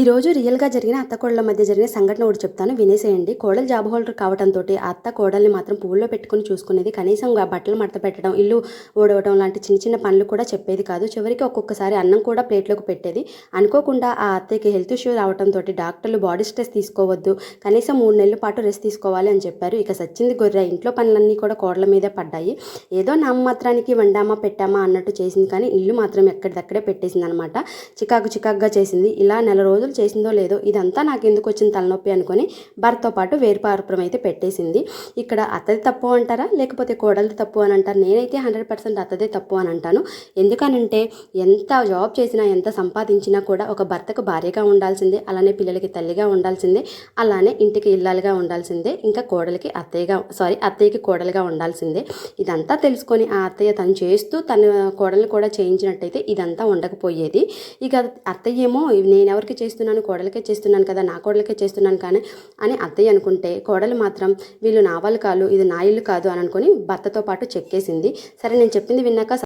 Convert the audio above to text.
ఈ రోజు రియల్గా జరిగిన అత్త కోడల మధ్య జరిగిన సంఘటన ఒకటి చెప్తాను వినేసేయండి. కోడలు జాబ్ హోల్డర్ కావడంతో ఆ అత్త కోడల్ని మాత్రం పువ్వుల్లో పెట్టుకుని చూసుకునేది. కనీసం బట్టలు మడత పెట్టడం ఇల్లు ఓడవడం లాంటి చిన్న చిన్న పనులు కూడా చెప్పేది కాదు. చివరికి ఒక్కొక్కసారి అన్నం కూడా ప్లేట్లోకి పెట్టేది. అనుకోకుండా ఆ అత్తకి హెల్త్ ఇష్యూ రావడంతో డాక్టర్లు బాడీ స్ట్రెస్ తీసుకోవద్దు కనీసం మూడు నెలల పాటు రెస్ట్ తీసుకోవాలి అని చెప్పారు. ఇక సచ్చింది గొర్రె. ఇంట్లో పనులన్నీ కూడా కోడల మీదే పడ్డాయి. ఏదో నామమాత్రానికి వండామా పెట్టామా అన్నట్టు చేసింది కానీ ఇల్లు మాత్రం ఎక్కడిదక్కడే పెట్టేసింది అనమాట చికాకు చికాకుగా చేసింది. ఇలా నెల రోజులు చేసిందో లేదో ఇదంతా నాకు ఎందుకు వచ్చిన తలనొప్పి అనుకొని భర్తతో పాటు వేరుపారపురం అయితే పెట్టేసింది. ఇక్కడ అత్తది తప్పు అంటారా? లేకపోతే కోడలిది తప్పు అని అంటారు? నేనైతే హండ్రెడ్ పర్సెంట్ అత్తదే తప్పు అని అంటాను. ఎందుకనంటే ఎంత జాబ్ చేసినా ఎంత సంపాదించినా కూడా ఒక భర్తకు భార్యగా ఉండాల్సిందే అలానే పిల్లలకి తల్లిగా ఉండాల్సిందే అలానే ఇంటికి ఇల్లాలుగా ఉండాల్సిందే ఇంకా కోడలికి అత్తయ్యగా సారీ అత్తయ్యకి కోడలుగా ఉండాల్సిందే. ఇదంతా తెలుసుకొని ఆ అత్తయ్య తను చేస్తూ తన కోడలు కూడా చేయించినట్టయితే ఇదంతా ఉండకపోయేది. ఇక అత్తయ్యేమో నేను ఎవరికి చేస్తున్నాను కోడలకే చేస్తున్నాను కదా నా కోడలకే చేస్తున్నాను కానీ అని అత్తయ్య అనుకుంటే కోడలు మాత్రం వీళ్ళు నా వాళ్ళు కాదు ఇది నా ఇల్లు కాదు అని అనుకుని భర్తతో పాటు చెక్కేసింది. సరే నేను చెప్పింది విన్నాక